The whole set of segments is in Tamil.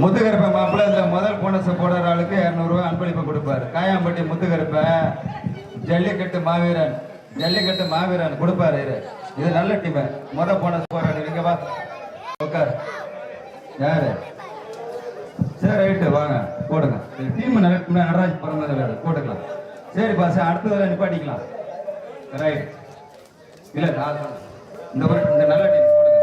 முத்துக்கருப்பை மாப்பிள்ள இந்த முதல் போனஸை போடுற ஆளுக்கு இரநூறுவா அன்பளிப்பு கொடுப்பாரு. காயாம்பட்டி முத்துக்கருப்பை ஜல்லிக்கட்டு மாவீரன் ஜல்லிக்கட்டு மாவீரன் கொடுப்பாரு இது நல்ல டீம் முத போனஸ் போறாரு இங்க வா. உட்கார். யாரு? சரி ரைட்டு வாங்க. போடுங்க. டீம் நடராஜ் பிறந்ததில்ல போட்டுக்கலாம். சரி பாஸ் அடுத்ததில் நிப்பாட்டிக்கலாம். ரைட் இல்லை இந்த ஒரு இந்த நல்ல டீம் போடுங்க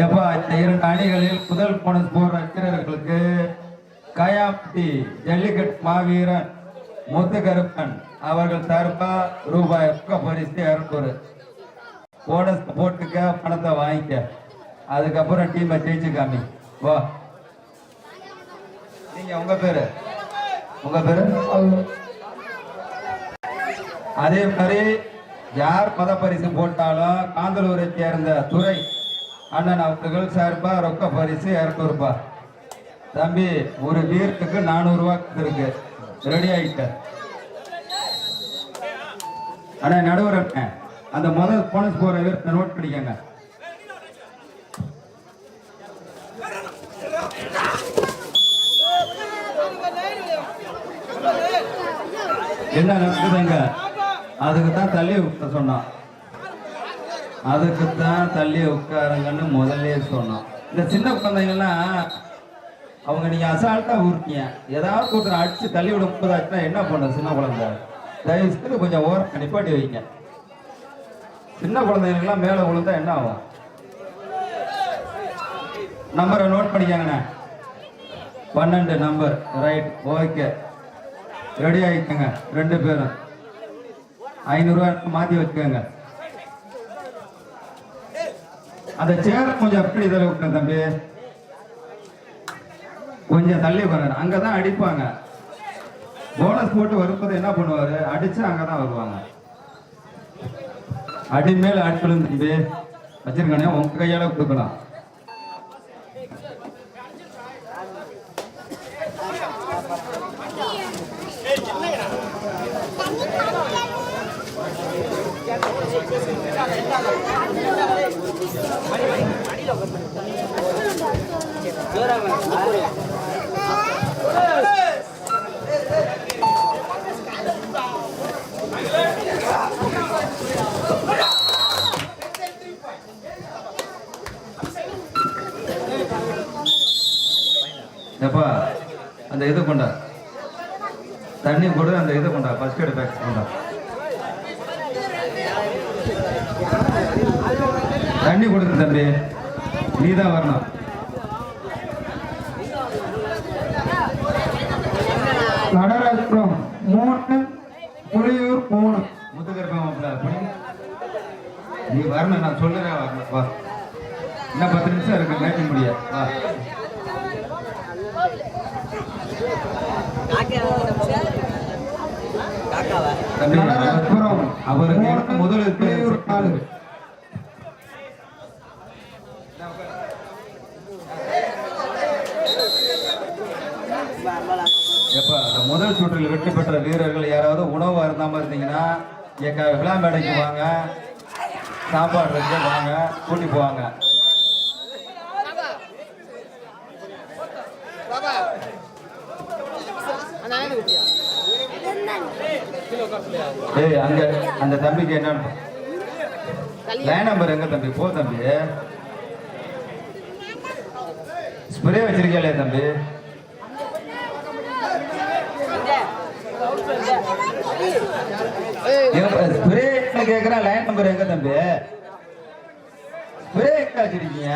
ஏப்பா இந்த இரண்டு அணிகளில் முதல் போனஸ் போடுற வீரர்களுக்கு கயாப்டி ஜல்லிக்கட்டு மாவீரன் முத்துகருப்பன் அவர்கள் தரப்பா ரூபாய் ரொக்க பரிசு இரநூறு போனஸ் போட்டுக்க பணத்தை வாங்கிக்க. அதுக்கப்புறம் டீமை ஜெயிச்சு காமி. வா. நீங்க உங்க பேரு? உங்க பேரு? அதே மாதிரி யார் மத பரிசு போட்டாலும் காந்தலூரை சேர்ந்த துறை அண்ணன் அவர்கள் சார்பா ரொக்க பரிசு இரநூறுபா. தம்பி ஒரு வீரத்துக்கு நானூறு ரூபாய் இருக்கு ரெடி ஆயிட்ட. அண்ணா நடுவர் அந்த முதல் போனஸ் போற வீரத்தை நோட் பண்ணிக்கங்க. என்ன நடக்குதுங்க? அதுக்கு தான் தள்ளி உட்க சொன்னான். அதுக்கு தான் தள்ளி உட்காருங்கன்னு முதல்ல சொன்னான். இந்த சின்ன குழந்தைங்கள்லாம் அவங்க நீங்கள் அசால்ட்டாக ஊருக்கீங்க. ஏதாவது ஒருத்தர் அடித்து தள்ளி விட முப்பதாச்சுன்னா என்ன பண்ணும் சின்ன குழந்தை? தயவுசெய்து கொஞ்சம் ஓரம் நிப்பாட்டி வைங்க. சின்ன குழந்தைங்களுக்குலாம் மேலே விழுந்தா என்ன ஆகும்? நம்பரை நோட் பண்ணிக்கங்கண்ணே. பன்னெண்டு நம்பர். Right okay. ரெடி ஆகிக்கங்க ரெண்டு பேரும். ஐநூறுரூவா மாற்றி வச்சுக்கோங்க. அந்த சேர் கொஞ்சம் அப்படி இதில் விட்டேன் தம்பி. கொஞ்சம் தள்ளி உட்காரு அங்கே தான் அடிப்பாங்க. போனஸ் போட்டு வரும்போது என்ன பண்ணுவாரு? அடிச்சு அங்கே தான் வருவாங்க. அடி மேல் அடிக்கணும் தம்பி வச்சிருக்கானே உங்க கையால கொடுக்கலாம். எப்பா அந்த இது கொண்டா. தண்ணி கொடு அந்த இது கொண்டா. ஃபர்ஸ்ட் எய்ட் பேக் கொண்டா. தண்ணி கொடுக்கு தம்பி. நீ தான் வரணும். நடராஜபுரம் மூணு புலியூர் மூணு. முத்துக்கருப்பா மாப்பிள்ள புடி. நீ வரணும் நான் சொல்லுறேன் வரணும். வா. இன்னும் பத்து நிமிஷம் இருக்கு மேட்ச் முடிய. வா. அவருக்கு முதல் நாலு எப்ப அந்த முதல் சுற்றில் வெற்றி பெற்ற வீரர்கள் யாராவது உணவு அருந்தாம இருந்தீங்கன்னா எங்க விழாமேடைக்கு வாங்க. சாப்பாடு இருக்கு வாங்க. கூட்டி போவாங்க. ஏய் அங்க அந்த தம்பிக்கு என்னன்னு லைன் நம்பர் எங்க தம்பி? போ தம்பி. ஸ்ப்ரே வச்சிருக்கியா தம்பி? ஸ்ப்ரே கேக்குறா லைன் நம்பர் எங்க தம்பி ஸ்ப்ரே எங்க வச்சிருக்கீங்க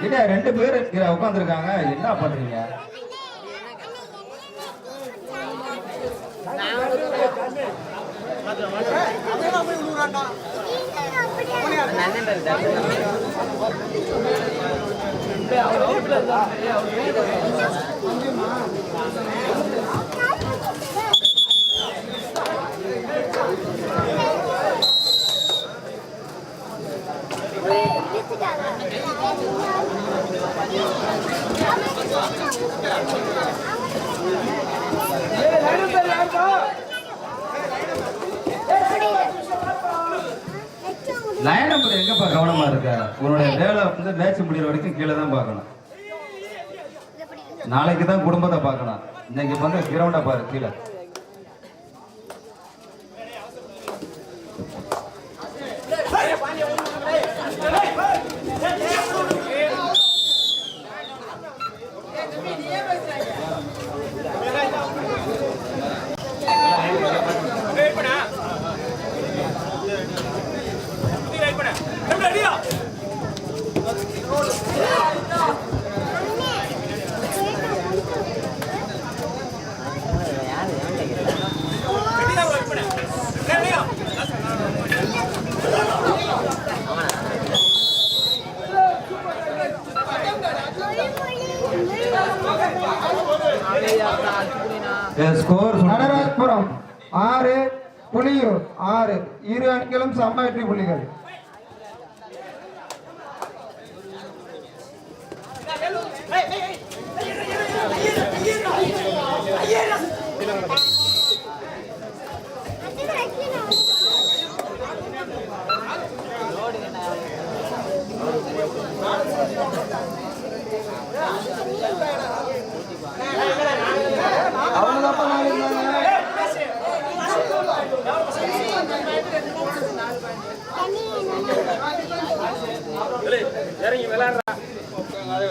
என்ன ரெண்டு பேர் உட்காந்துருக்காங்க என்ன பண்றீங்க நன்றி லயன் நம்பர் எங்கப்பா கவனமா இருக்க? உன்னுடைய வேலை வந்து மேட்ச் முடிகிற வரைக்கும் கீழே தான் பார்க்கணும். நாளைக்கு தான் குடும்பத்தை பார்க்கணும். இன்னைக்கு வந்து கிரவுண்டை பாரு கீழே. அணிகளும் புள்ளிகள்?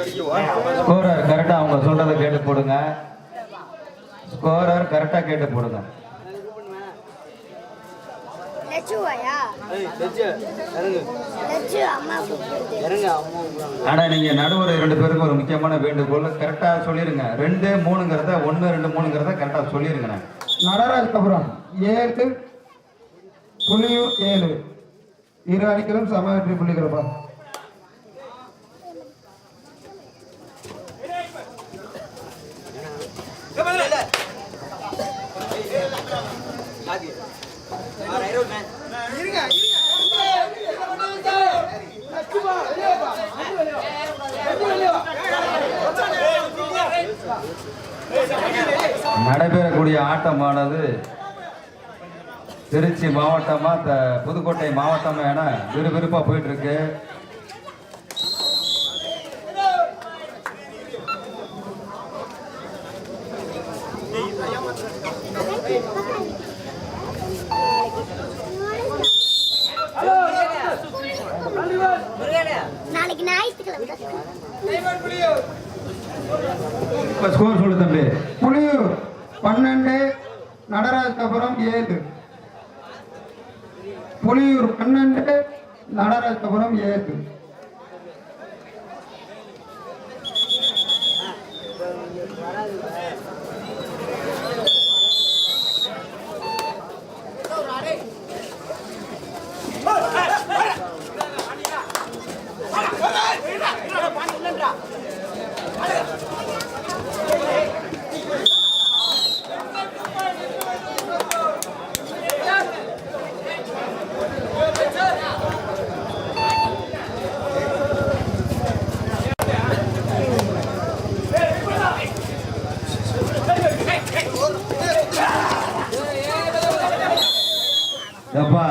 ஸ்கோரர் கரெக்டா அவங்க சொல்றதை கேட்டு போடுங்க. ஸ்கோரர் கரெக்டா கேட்டு போடுங்க. ஆனா நீங்க நடுவர் ரெண்டு பேருக்கும் ஒரு முக்கியமான வேண்டுகோள். கரெக்டா சொல்லிருங்க. ரெண்டு மூணுங்கிறத ஒன்னு ரெண்டு மூணுங்கிறத கரெக்டா சொல்லிருங்க. நடராஜபுரம் ஏழு புலியூர் ஏழு. இரு அணிகளும் சம வெற்றி நடைபெறக்கூடிய ஆட்டமானது திருச்சி மாவட்டமா த- புதுக்கோட்டை மாவட்டமா என விறுவிறுப்பா போயிட்டு இருக்கு நாளைக்கு ஞாயிற்றுக்கிழமை இப்ப ஸ்கோர் சொல்லு தம்பி புலியூர் பன்னெண்டு நடராஜபுரம் ஏழு புலியூர் பன்னெண்டு நடராஜபுரம் ஏழு எப்பா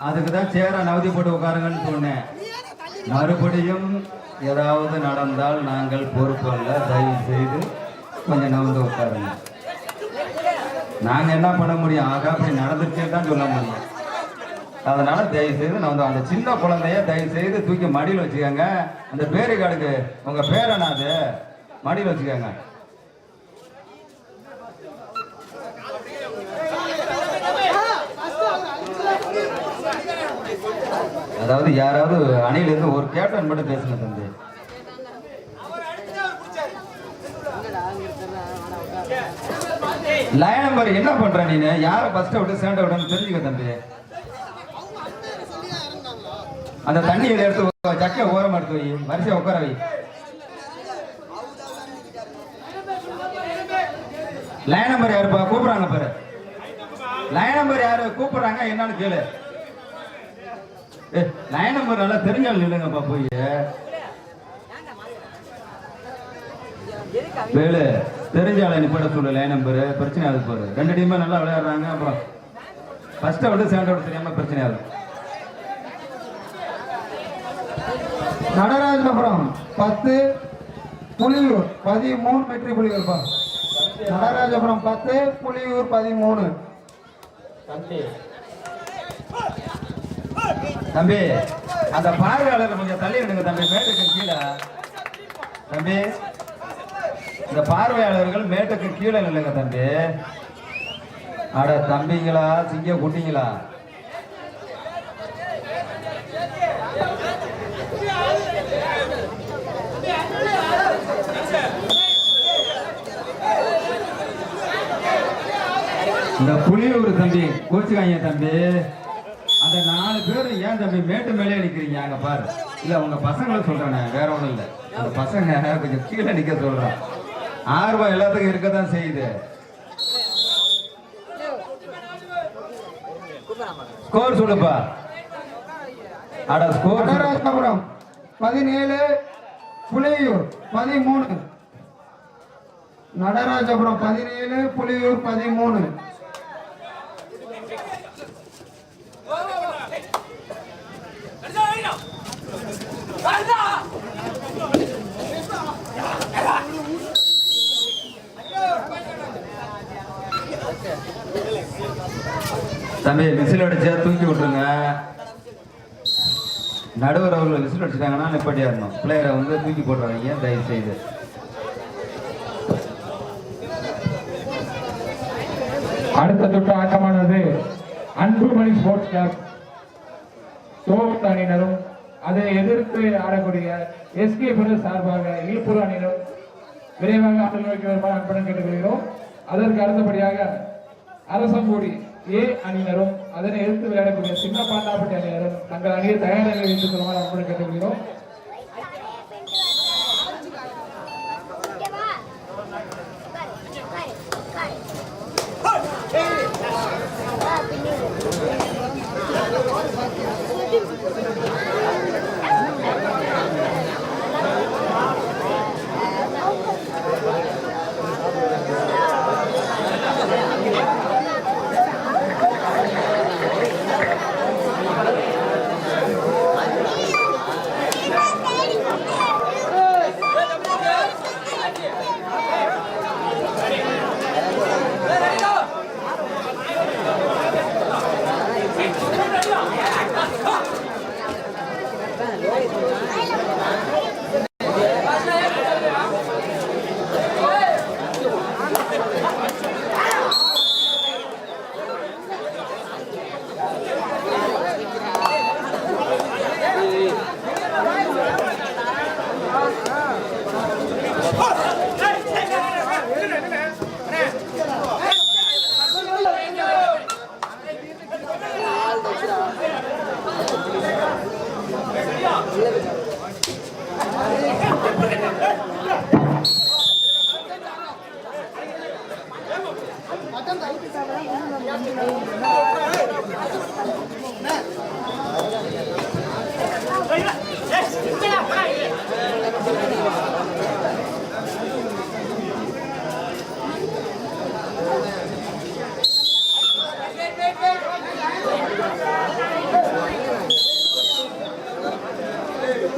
அதுக்கு தான் சேர நவதி போட்டு உட்காருங்கன்னு சொன்னேன். மறுபடியும் ஏதாவது நடந்தால் நாங்கள் பொறுப்பு அல்ல தயவு செய்து கொஞ்சம் நவந்து உட்காருங்க. நாங்கள் என்ன பண்ண முடியும்? ஆகா அப்படி நடந்துருச்சுன்னு தான் சொல்ல முடியும். அதனால தயவு செய்து நான் வந்து அந்த சின்ன குழந்தைய தயவு செய்து தூக்கி மடியில் வச்சுக்கோங்க. அந்த பேரு கார்டுக்கு உங்கள் பேர் என்ன மடியில் வச்சுக்கோங்க. அதாவது யாராவது அணியிலிருந்து ஒரு கேப்டன் மட்டும் பேசுங்க தம்பி. லைன் நம்பர் என்ன பண்ற நீனு? யார ஃபர்ஸ்ட் விட்டு சேண்ட விடணும் தெரிஞ்சுக்க தம்பி. அந்த தண்ணி இதை எடுத்து வை, ஓரம் எடுத்து வை. வரிசையா உட்கார வை. லயன் நம்பர் யாருப்பா? கூப்பிடுறாங்க பாரு. லயன் நம்பர் யாரு? கூப்பிடுறாங்க என்னன்னு கேளு. லைன் நம்பர் நல்லா தெரிஞ்சால் நில்லுங்கப்பா போய். வேலு தெரிஞ்சால நிப்பட சொல்லு லைன் நம்பர் பிரச்சனை ஆகுது பாரு. ரெண்டு டீமே நல்லா விளையாடுறாங்க அப்புறம் ஃபர்ஸ்ட் அவுட் செகண்ட் அவுட் தெரியாம பிரச்சனை ஆகுது. நடராஜபுரம் பத்து புலியூர் பதிமூணு வெற்றி புலியூர்ப்பா நடராஜபுரம் பத்து புலியூர் பதிமூணு. தம்பி அந்த பார்வையாளர் கொஞ்சம் தள்ளி விடுங்க தம்பி. மேட்டுக்கு கீழே. தம்பி இந்த பார்வையாளர்கள் மேட்டுக்கு கீழே நில்லுங்க தம்பி. அட தம்பிங்களா சிங்க குட்டிங்களா? இந்த புளியூர் தம்பி கோச்சுக்காங்க தம்பி. அந்த நாலு பேர் ஏன் தம்பி மேட்டு மேலே நிக்கிறீங்க? அங்க பாரு. இல்ல உங்க பசங்களை சொல்றேன் வேற ஒண்ணும் இல்ல. அந்த பசங்க கொஞ்சம் கீழே நிக்க சொல்றேன். ஆர்வம் எல்லாத்துக்கும் இருக்கதான் செய்யுது. ஸ்கோர் சொல்லுப்பா. அட ஸ்கோர் நடராஜபுரம் பதினேழு புலியூர் பதிமூணு. நடராஜபுரம் பதினேழு புலியூர் பதிமூணு. தம்பி விசில் அடிச்சா தூக்கி விட்டுருங்க. நடுவர் அவர்கள் விசில் அடிச்சிட்டாங்கன்னா நிப்பாட்டியா இருந்தோம் பிள்ளையரை வந்து தூக்கி போட்டுறாங்க தயவு செய்து அடுத்த தொட்டு ஆட்டமானது அன்புமணி ஸ்போர்ட்ஸ் கிளப். தோப்பு அணியினரும் அதை எதிர்த்து ஆடக்கூடிய எஸ்கே பிரதர் சார்பாக ஈழ்புற அணியினரும் விரைவாக ஆட்டல் நோக்கி வருமாறு அன்புடன் கேட்டுக்கொள்கிறோம். அதற்கு அடுத்தபடியாக அரசம்பூடி ஏ அணியினரும் அதனை எதிர்த்து விளையாடக்கூடிய சின்ன பாண்டாப்பட்டி அணியினரும் தங்கள் அணியை தயாராக வைத்துக் கொள்ளுமாறு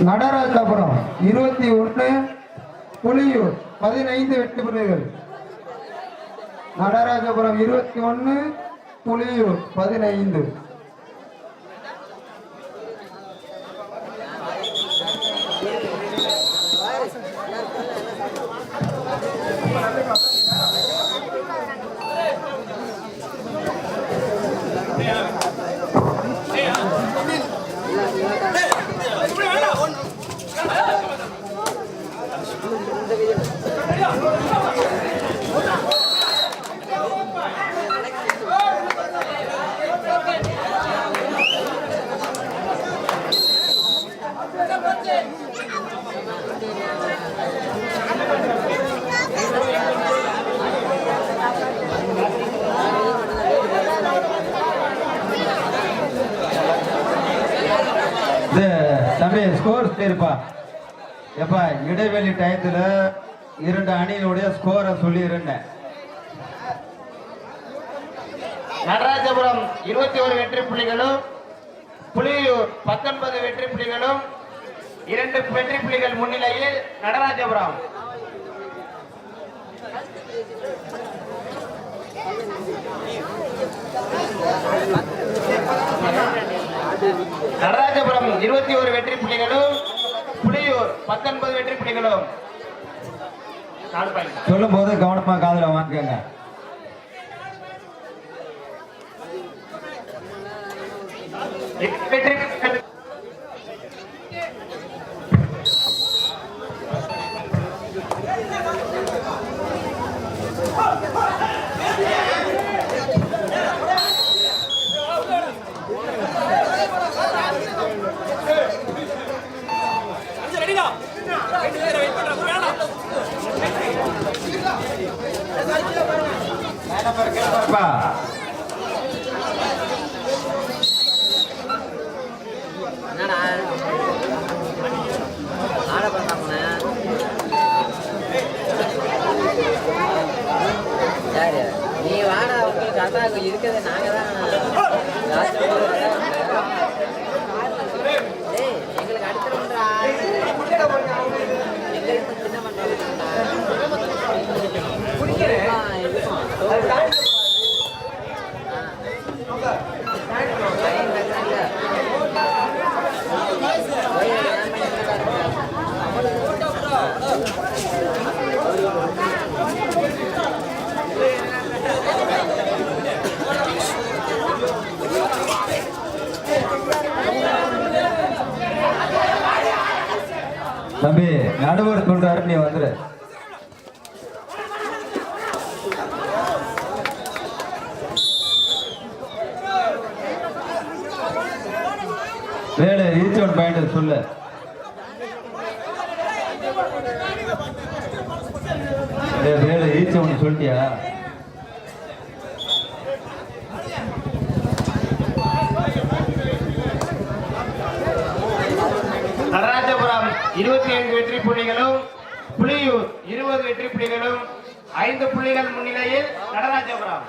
நடராஜபுரம் இருபத்தி ஒன்று புலியூர் பதினைந்து வெற்றி புலிகள் நடராஜபுரம் இருபத்தி ஒன்று புலியூர் பதினைந்து இது தம்பி ஸ்கோர் இருப்பா. எப்பா இடைவெளி டயத்துல இரண்டு அணியினுடைய ஸ்கோரை சொல்லியிருந்தேன். நடராஜபுரம் இருபத்தி ஒரு வெற்றி புள்ளிகளும் புலியூர் பத்தொன்பது வெற்றி புள்ளிகளும் இரண்டு வெற்றி புள்ளிகள் முன்னிலையில் நடராஜபுரம். நடராஜபுரம் இருபத்தி ஒரு வெற்றி புள்ளிகளும் புலியூர் பத்தொன்பது வெற்றி புள்ளிகளும். சொல்லும் போது கவனமா காதுல வாங்கிக்கோங்க வெற்றி இருக்கிறத நாங்க நடுவர் சொல்றாரு நீ வந்துரு. வேலை ரீச் அவுட் பாயிண்ட் சொல்லு. வேலை ரீச் அவுட் சொல்லிட்டியா? நடராஜபுரம் இருபத்தி ஐந்து வெற்றி புள்ளிகளும் புலியூர் இருபது வெற்றி புள்ளிகளும் ஐந்து புள்ளிகள் முன்னிலையில் நடராஜபுரம்.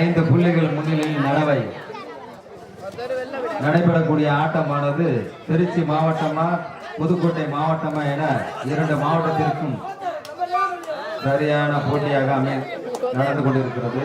ஐந்து புள்ளிகள் முன்னிலையில் நடவை. நடைபெறக்கூடிய ஆட்டமானது திருச்சி மாவட்டமா புதுக்கோட்டை மாவட்டமா என இரண்டு மாவட்டத்திற்கும் சரியான போட்டியாக அமை நடந்து கொண்டிருக்கிறது.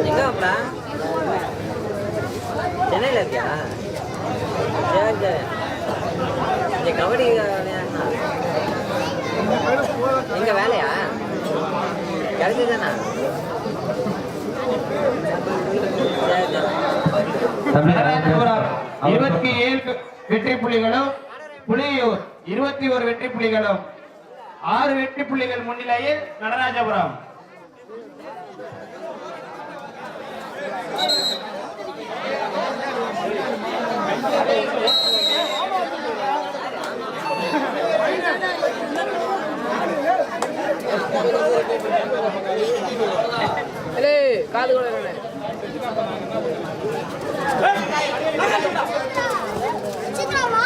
எங்க வாப்பா சென்னையில் இருக்கியா சரி சரி இங்கே கபடி விளையாடுனா எங்க வேலையா கிடைச்சதானா சரி சரி தம்பி, நடராஜபுரம் அவர் இருபத்தி ஏழு வெற்றி புள்ளிகளும் புலியூர் இருபத்தி ஒரு வெற்றி புள்ளிகளும் ஆறு வெற்றி புள்ளிகள் முன்னிலையில் நடராஜபுரம். காது கூட சீக்கிரம் வா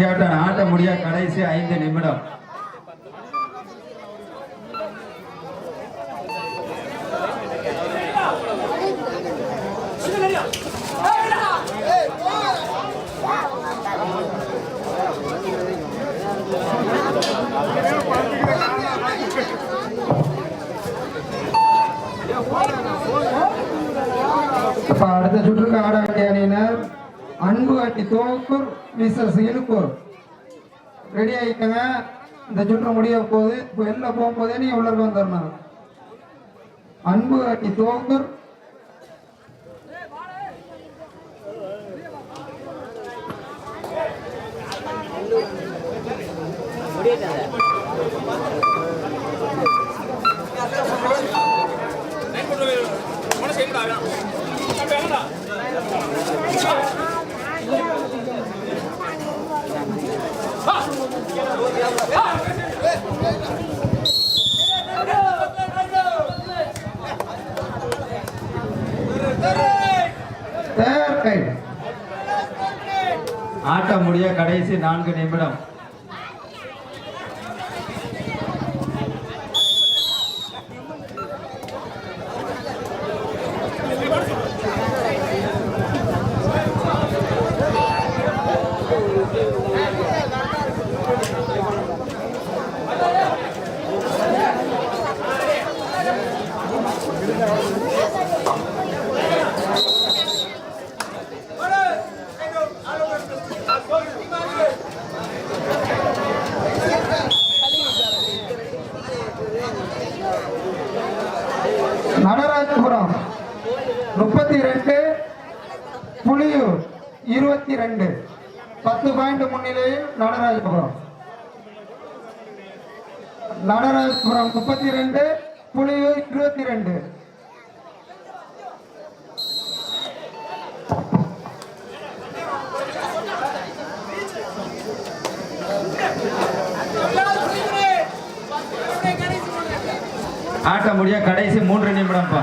கேப்டன் ஆட்ட முடிய கடைசி ஐந்து நிமிடம். இப்போ அடுத்த சுற்றுக்கு ஆட வேண்டிய அணியினர் அன்பு அட்டி தோக்கூர் மிஸ்ஸஸ் இழுக்கூர் ரெடி ஆயிக்கங்க இந்த சுற்று முடிய போகுது. இப்போ வெளில போகும்போதே நீங்க உள்ள வந்துடணும் அன்பு அட்டி தோக்கூர் ஆட்டம் முடிய கடைசி நான்கு நிமிடம் நடராஜபுரம் முப்பத்தி ரெண்டு புலியூர் இருபத்தி ரெண்டு பத்து பாயிண்ட் முன்னிலையில் நடராஜபுரம் நடராஜபுரம் முப்பத்தி ரெண்டு புலியூர் இருபத்தி ரெண்டு ஆட்டம் முடிய கடைசி மூன்று நிமிடம்ப்பா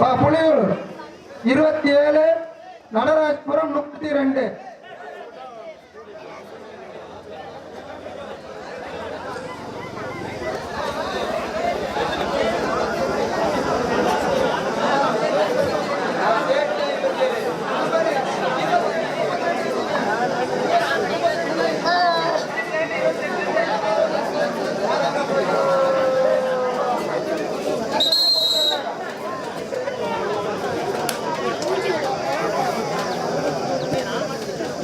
ப- புலியூர் இருபத்தி ஏழு நடராஜபுரம் முப்பத்தி ரெண்டு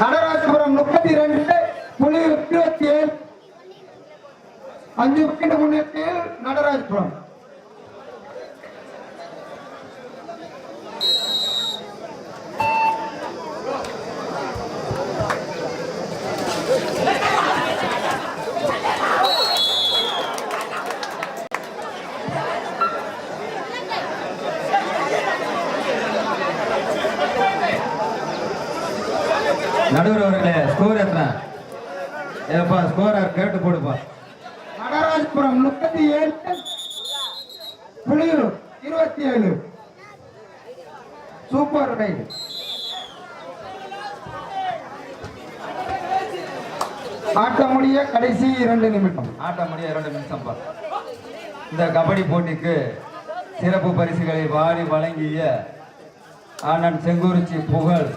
நடராஜபுரம் முப்பத்தி ரெண்டு புலியூர் இருபத்தி ஏழு அஞ்சு பாயிண்ட் முன்னேற்றியில் நடராஜபுரம் நடுவர் அவர்களே ஸ்கோர் எத்தனை ஏப்பா ஸ்கோரை கேட்டு போடுப்பா. நடராஜபுரம் முப்பத்தி ஏழு. புலியூர் இருபத்தி ஏழு. சூப்பர் ரைடு ஆட்ட முடிய கடைசி இரண்டு நிமிடம். ஆட்டம் முடிய இரண்டு நிமிஷம்ப்பா இந்த கபடி போட்டிக்கு சிறப்பு பரிசுகளை வாரி வழங்கிய அண்ணன் செங்குறிச்சி புகழ்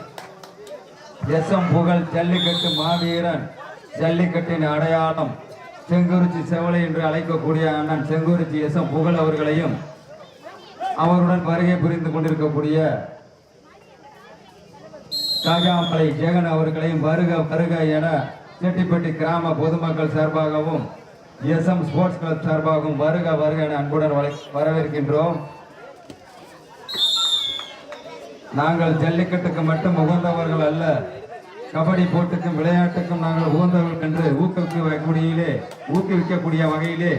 எஸ் எம் புகழ் ஜல்லிக்கட்டு மாவீரன் ஜல்லிக்கட்டின் அடையாளம் செங்குறிச்சி செவலை என்று அழைக்கக்கூடிய அண்ணன் செங்குறிச்சி எஸ் எம் புகழ் அவர்களையும் அவருடன் வருகை புரிந்து கொண்டிருக்கக்கூடிய காஜாமலை ஜெகன் அவர்களையும் வருக வருக என செட்டிப்பட்டி கிராம பொதுமக்கள் சார்பாகவும் எஸ் எம் ஸ்போர்ட்ஸ் கிளப் சார்பாகவும் வருக வருக என அன்புடன் வளை வரவேற்கின்றோம். நாங்கள் ஜல்லிக்கட்டுக்கு மட்டும் உகந்தவர்கள் அல்ல கபடி போட்டுக்கும் விளையாட்டுக்கும் நாங்கள் உகந்தவர்கள் என்று ஊக்குவிக்கக்கூடியிலே ஊக்குவிக்கக்கூடிய வகையிலே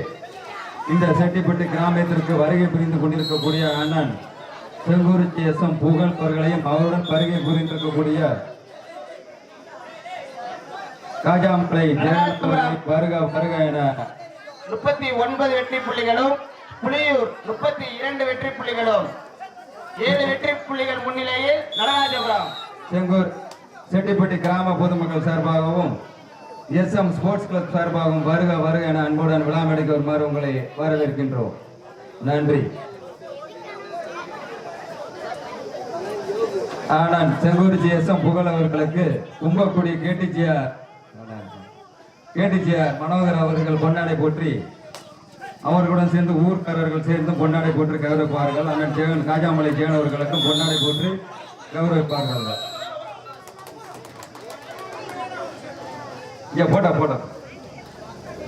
இந்த செட்டிப்பட்டு கிராமத்திற்கு வருகை புரிந்து கொண்டிருக்கக்கூடிய அண்ணன் செங்கூரிச்சி எஸ் எம் புகழ் அவர்களையும் அவருடன் வருகை புரிந்திருக்கக்கூடிய அவர்களை வருக வருக என முப்பத்தி ஒன்பது வெற்றி புள்ளிகளும் புலியூர் முப்பத்தி இரண்டு வெற்றி புள்ளிகளும். ஏழு வெற்றி புள்ளிகள் முன்னிலையில் நடராஜபுரம். செங்கூர் செட்டிப்பட்டி கிராம பொதுமக்கள் சார்பாகவும் எஸ் எம் ஸ்போர்ட்ஸ் கிளப் சார்பாகவும் வருக வருக என அன்புடன் விழாமடைக்கு வருமாறு உங்களை வரவேற்கின்றோம். நன்றி. ஆனால் செங்கூர்ஜி எஸ் எம் புகழ் அவர்களுக்கு கும்பக்குடி கேட்டிஜிஆர் கேடிஜிஆர் மனோகர் அவர்கள் பொன்னாடை போற்றி அவர்களுடன் சேர்ந்து ஊர்க்காரர்கள் சேர்ந்து பொன்னாடை போற்றி கௌரவிப்பார்கள். அண்ணன் ஜெகன் காஜாமலை ஜெகன் அவர்களுக்கும் பொன்னாடை போற்றி கௌரவிப்பார்கள். இங்க போட்டா போட்டா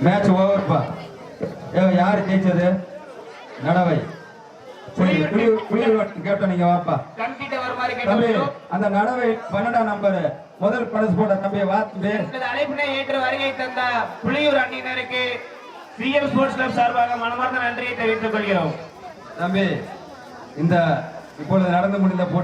மேட்ச் ஓவர்ப்பா ஏ யாரு ஜெயிச்சது? நடவை சரி கேட்டோம் நீங்க வாப்பா. தம்பி அந்த நடவை பன்னெண்டாம் நம்பர் முதல் பரிசு போட்ட தம்பி வா தம்பி இந்த அழைப்பினை ஏற்று வருகை தந்த புலியூர் அணியினருக்கு சிஎம் ஸ்போர்ட்ஸ் கிளப் சார்பாக மனமார்ந்த நன்றியை தெரிவித்துக் கொள்கிறோம். தம்பி இந்த இப்பொழுது நடந்து முடிந்த போட்டி